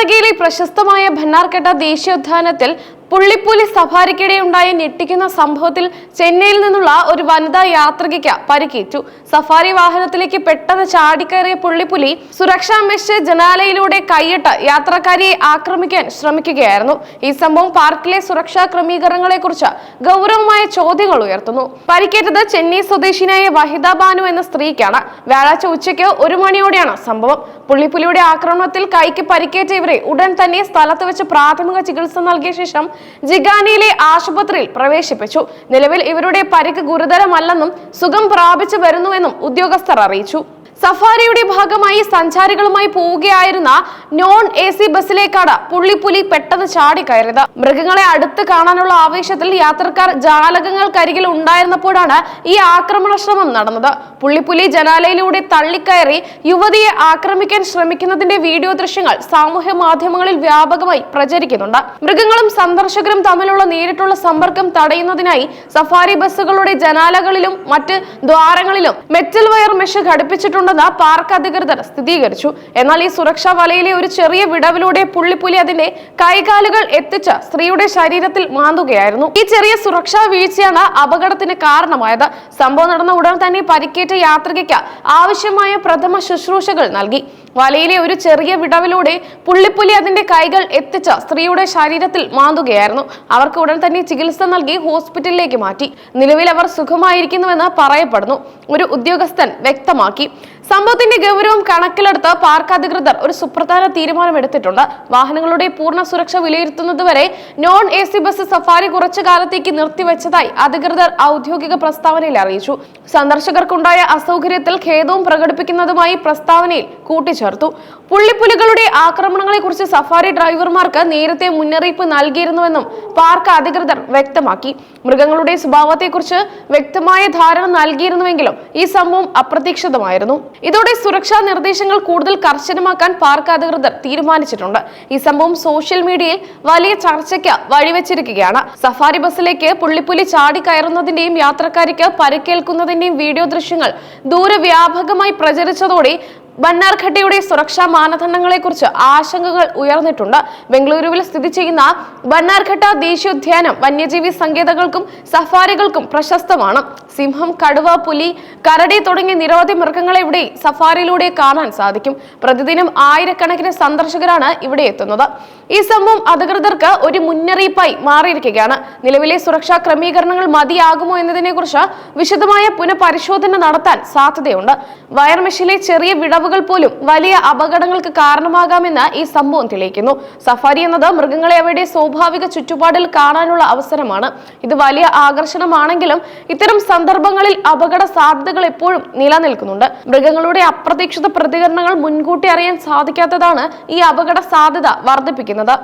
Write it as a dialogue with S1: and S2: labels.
S1: കർണാടകയിലെ പ്രശസ്തമായ ഭന്നാർഘട്ട ദേശീയോദ്യാനത്തിൽ പുള്ളിപ്പുലി സഫാരിക്കിടെ ഉണ്ടായ ഞെട്ടിക്കുന്ന സംഭവത്തിൽ ചെന്നൈയിൽ നിന്നുള്ള ഒരു വനിതാ യാത്രികയ്ക്ക് പരിക്കേറ്റു. സഫാരി വാഹനത്തിലേക്ക് പെട്ടെന്ന് ചാടിക്കയറിയ പുള്ളിപ്പുലി സുരക്ഷാ മെഷ് ജനാലയിലൂടെ കൈയിട്ട് യാത്രക്കാരിയെ ആക്രമിക്കാൻ ശ്രമിക്കുകയായിരുന്നു. ഈ സംഭവം പാർക്കിലെ സുരക്ഷാ ക്രമീകരണങ്ങളെ കുറിച്ച് ഗൗരവമായ ചോദ്യങ്ങൾ ഉയർത്തുന്നു. പരിക്കേറ്റത് ചെന്നൈ സ്വദേശിനായ വഹിദ ബാനു എന്ന സ്ത്രീക്കാണ്. വ്യാഴാഴ്ച ഉച്ചയ്ക്ക് ഒരു മണിയോടെയാണ് സംഭവം. പുള്ളിപ്പുലിയുടെ ആക്രമണത്തിൽ കൈക്ക് പരിക്കേറ്റ ഇവരെ ഉടൻ തന്നെ സ്ഥലത്ത് വെച്ച് പ്രാഥമിക ചികിത്സ നൽകിയ ശേഷം ജിഗാനിയിലെ ആശുപത്രിയിൽ പ്രവേശിപ്പിച്ചു. നിലവിൽ ഇവരുടെ പരിക്ക് ഗുരുതരമല്ലെന്നും സുഖം പ്രാപിച്ചു വരുന്നുവെന്നും ഉദ്യോഗസ്ഥർ അറിയിച്ചു. സഫാരിയുടെ ഭാഗമായി സഞ്ചാരികളുമായി പോവുകയായിരുന്ന നോൺ എ സി ബസ്സിലേക്കാണ് പുള്ളിപ്പുലി പെട്ടെന്ന് ചാടി കയറിയത്. മൃഗങ്ങളെ അടുത്ത് കാണാനുള്ള ആവേശത്തിൽ യാത്രക്കാർ ജാലകങ്ങൾക്കരികിൽ ഉണ്ടായിരുന്നപ്പോഴാണ് ഈ ആക്രമണ ശ്രമം നടന്നത്. പുള്ളിപ്പുലി ജനാലയിലൂടെ തള്ളിക്കയറി യുവതിയെ ആക്രമിക്കാൻ ശ്രമിക്കുന്നതിന്റെ വീഡിയോ ദൃശ്യങ്ങൾ സാമൂഹ്യ മാധ്യമങ്ങളിൽ വ്യാപകമായി പ്രചരിക്കുന്നുണ്ട്. മൃഗങ്ങളും സന്ദർശകരും തമ്മിലുള്ള നേരിട്ടുള്ള സമ്പർക്കം തടയുന്നതിനായി സഫാരി ബസ്സുകളുടെ ജനാലകളിലും മറ്റ് ദ്വാരങ്ങളിലും മെറ്റൽ വയർ മെഷ് ഘടിപ്പിച്ചിട്ടുണ്ടെന്ന് പാർക്ക് അധികൃതർ സ്ഥിരീകരിച്ചു. എന്നാൽ ഈ സുരക്ഷാ വലയിലെ ഒരു ചെറിയ വിടവിലൂടെ പുള്ളിപ്പുലി അതിന്റെ കൈകാലുകൾ എത്തിച്ച് സ്ത്രീയുടെ ശരീരത്തിൽ മാന്തുകയായിരുന്നു. ഈ ചെറിയ സുരക്ഷാ വീഴ്ചയാണ് അപകടത്തിന് കാരണമായത്. സംഭവം നടന്ന ഉടൻ തന്നെ പരിക്കേറ്റ യാത്രികയ്ക്ക് ആവശ്യമായ പ്രഥമ ശുശ്രൂഷകൾ നൽകി. വലയിലെ ഒരു ചെറിയ വിടവിലൂടെ പുള്ളിപ്പുലി അതിന്റെ കൈകൾ എത്തിച്ച സ്ത്രീയുടെ ശരീരത്തിൽ മാന്തുകയായിരുന്നു. അവർക്ക് ഉടൻ തന്നെ ചികിത്സ നൽകി ഹോസ്പിറ്റലിലേക്ക് മാറ്റി. നിലവിൽ അവർ സുഖമായിരിക്കുന്നുവെന്ന് പറയപ്പെടുന്നു. ഒരു ഉദ്യോഗസ്ഥൻ വ്യക്തമാക്കി. സംഭവത്തിന്റെ ഗൗരവം കണക്കിലെടുത്ത് പാർക്ക് അധികൃതർ ഒരു സുപ്രധാന തീരുമാനമെടുത്തിട്ടുണ്ട്. വാഹനങ്ങളുടെ പൂർണ സുരക്ഷ വിലയിരുത്തുന്നതുവരെ non A C bus safari കുറച്ചു കാലത്തേക്ക് നിർത്തിവെച്ചതായി അധികൃതർ ഔദ്യോഗിക പ്രസ്താവനയിൽ അറിയിച്ചു. സന്ദർശകർക്കുണ്ടായ അസൗകര്യത്തിൽ ഖേദവും പ്രകടിപ്പിക്കുന്നതുമായി പ്രസ്താവനയിൽ കൂട്ടിച്ചേർത്തു പുള്ളിപ്പുലികളുടെ ആക്രമണങ്ങളെ കുറിച്ച് സഫാരി ഡ്രൈവർമാർക്ക് നേരത്തെ മുന്നറിയിപ്പ് നൽകിയിരുന്നുവെന്നും പാർക്ക് അധികൃതർ വ്യക്തമാക്കി. മൃഗങ്ങളുടെ സ്വഭാവത്തെക്കുറിച്ച് വ്യക്തമായ ധാരണ നൽകിയിരുന്നുവെങ്കിലും ഈ സംഭവം അപ്രതീക്ഷിതമായിരുന്നു. ഇതോടെ സുരക്ഷാ നിർദ്ദേശങ്ങൾ കൂടുതൽ കർശനമാക്കാൻ പാർക്ക് അധികൃതർ തീരുമാനിച്ചിട്ടുണ്ട്. ഈ സംഭവം സോഷ്യൽ മീഡിയയിൽ വലിയ ചർച്ചയ്ക്ക് വഴിവെച്ചിരിക്കുകയാണ്. സഫാരി ബസ്സിലേക്ക് പുള്ളിപ്പുലി ചാടിക്കയറുന്നതിന്റെയും യാത്രക്കാരിക്ക് പരിക്കേൽക്കുന്നതിന്റെയും വീഡിയോ ദൃശ്യങ്ങൾ ദൂരവ്യാപകമായി പ്രചരിച്ചതോടെ ബന്നാർഘട്ടയുടെ സുരക്ഷാ മാനദണ്ഡങ്ങളെക്കുറിച്ച് ആശങ്കകൾ ഉയർന്നിട്ടുണ്ട്. ബംഗളൂരുവിൽ സ്ഥിതി ചെയ്യുന്ന ബന്നാർഘട്ട ദേശീയോദ്യാനം വന്യജീവി സങ്കേതങ്ങൾക്കും സഫാരികൾക്കും പ്രശസ്തമാണ്. സിംഹം കടുവ പുലി കരടി തുടങ്ങിയ നിരവധി മൃഗങ്ങളെ ഇവിടെ സഫാരിയിലൂടെ കാണാൻ സാധിക്കും. പ്രതിദിനം ആയിരക്കണക്കിന് സന്ദർശകരാണ് ഇവിടെ എത്തുന്നത്. ഈ സംഭവം അധികൃതർക്ക് ഒരു മുന്നറിയിപ്പായി മാറിയിരിക്കുകയാണ്. നിലവിലെ സുരക്ഷാ ക്രമീകരണങ്ങൾ മതിയാകുമോ എന്നതിനെ കുറിച്ച് വിശദമായ പുനഃപരിശോധന നടത്താൻ സാധ്യതയുണ്ട്. വയർമെഷിലെ ചെറിയ ചെറിയ വിടവുകൾ പോലും വലിയ അപകടങ്ങൾക്ക് കാരണമാകാമെന്ന് ഈ സംഭവം തെളിയിക്കുന്നു. സഫാരി എന്നത് മൃഗങ്ങളെ അവയുടെ സ്വാഭാവിക ചുറ്റുപാടിൽ കാണാനുള്ള അവസരമാണ്. ഇത് വലിയ ആകർഷണമാണെങ്കിലും ഇത്തരം സന്ദർഭങ്ങളിൽ അപകട സാധ്യതകൾ എപ്പോഴും നിലനിൽക്കുന്നുണ്ട്. മൃഗങ്ങളുടെ അപ്രതീക്ഷിത പ്രതികരണങ്ങൾ മുൻകൂട്ടി അറിയാൻ സാധിക്കാത്തതാണ് ഈ അപകട സാധ്യത വർദ്ധിപ്പിക്കുന്നത്.